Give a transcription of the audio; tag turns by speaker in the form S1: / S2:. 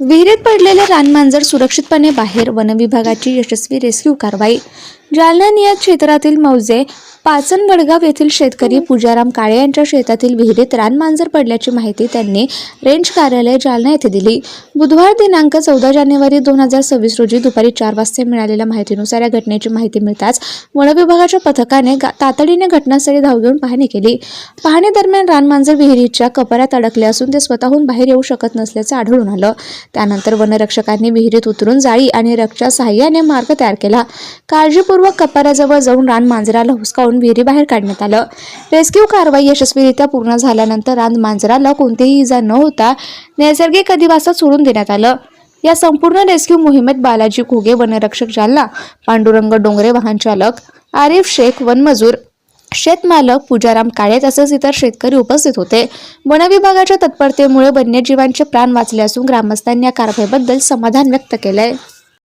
S1: विहिरीत पडलेले रानमांजर सुरक्षितपणे बाहेर वनविभागाची यशस्वी रेस्क्यू कारवाई. जालना नियत क्षेत्रातील मौजे पाचन वडगाव येथील शेतकरी पूजाराम काळे यांच्या शेतातील विहिरीत रानमांजर पडल्याची माहिती त्यांनी रेंज कार्यालय जालना येथे दिली. बुधवार दिनांक चौदा जानेवारी दोन हजार सव्वीस रोजी दुपारी चार वाजता मिळालेल्या माहितीनुसार या घटनेची माहिती मिळताच वनविभागाच्या पथकाने तातडीने घटनास्थळी धाव घेऊन पाहणी केली. पाहणी दरम्यान रानमांजर विहिरीच्या कपऱ्यात अडकले असून ते स्वतःहून बाहेर येऊ शकत नसल्याचं आढळून आलं. त्यानंतर वनरक्षकांनी विहिरीत उतरून जाळी आणि रक्षा सहाय्याने मार्ग तयार केला. काळजीपूर्वक कपाराजवळ जाऊन रान मांजराला हुसकावून विहिरी बाहेर काढण्यात आलं. रेस्क्यू कारवाई यशस्वीरित्या पूर्ण झाल्यानंतर रान मांजराला कोणतीही इजा न होता नैसर्गिक अधिवासात सोडून देण्यात आलं. या संपूर्ण रेस्क्यू मोहिमेत बालाजी घोगे वनरक्षक जालना पांडुरंग डोंगरे वाहन चालक आरिफ शेख वनमजूर शेतमालक पूजाराम काळे तसंच इतर शेतकरी उपस्थित होते. वनविभागाच्या तत्परतेमुळे वन्यजीवांचे प्राण वाचले असून ग्रामस्थांनी या कारवाईबद्दल समाधान व्यक्त केलंय.